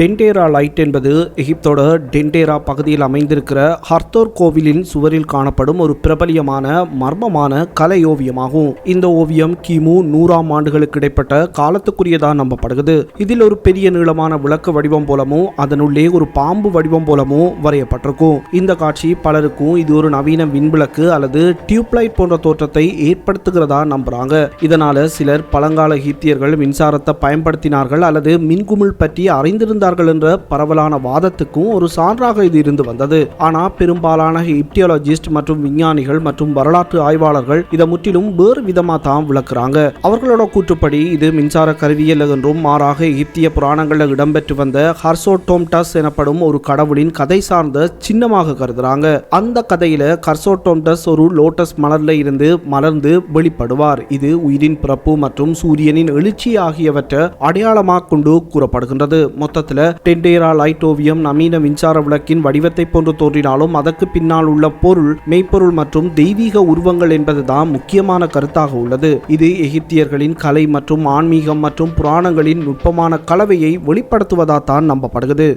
டென்டேரா light என்பது எகிப்தோட டென்டேரா பகுதியில் அமைந்திருக்கிற ஹர்தோர் கோவிலின் சுவரில் காணப்படும் ஒரு பிரபலியமான மர்மமான கலை ஓவியமாகும். இந்த ஓவியம் கிமு நூறாம் ஆண்டுகளுக்கு இடைப்பட்ட காலத்துக்குரியதாக நம்பப்படுகிறது. இதில் ஒரு பெரிய நீளமான விளக்கு வடிவம் போலமும் அதனுள்ளே ஒரு பாம்பு வடிவம் போலமும் வரையப்பட்டிருக்கும். இந்த காட்சி பலருக்கும் இது ஒரு நவீன விண்விளக்கு அல்லது டியூப்லைட் போன்ற தோற்றத்தை ஏற்படுத்துகிறதா நம்புறாங்க. இதனால சிலர் பழங்கால எகிப்தியர்கள் மின்சாரத்தை பயன்படுத்தினார்கள் அல்லது மின்குமிழ் பற்றி அறிந்திருந்தார்கள் என்ற பரவலான வாதத்துக்கும் ஒரு சான்றாக இது இருந்து வந்தது. ஆனால் பெரும்பாலான இப்டியாலஜிஸ்ட் மற்றும் விஞ்ஞானிகள் மற்றும் வரலாற்று ஆய்வாளர்கள் இதை முற்றிலும் வேறு விதமாக தான் விளக்குறாங்க. அவர்களோட கூற்றுப்படி இது மின்சார கருவியல் என்றும் மாறாக எகிப்திய புராணங்களில் இடம்பெற்று வந்த ஹர்சோடோம்டஸ் எனப்படும் ஒரு கடவுளின் கதை சார்ந்த சின்னமாக கருதுறாங்க. அந்த கதையில கர்சோடோம்டஸ் ஒரு லோட்டஸ் மலர்ல இருந்து மலர்ந்து வெளிப்படுவார். இது உயிரின் பிறப்பு மற்றும் சூரியனின் எழுச்சி ஆகியவற்றை அடையாளமாக கொண்டு கூறப்படுகின்றது. மொத்தத்தில் டெண்டேரா லைட் ஓவியம் நவீன மின்சார விளக்கின் வடிவத்தை போன்று தோன்றினாலும் அதற்கு பின்னால் உள்ள பொருள் மெய்ப்பொருள் மற்றும் தெய்வீக உருவங்கள் என்பதுதான் முக்கியமான கருத்தாக உள்ளது. இது எகிப்தியர்களின் கலை மற்றும் ஆன்மீகம் மற்றும் புராணங்களின் நுட்பமான கலவையை வெளிப்படுத்துவதா தான் நம்பப்படுகிறது.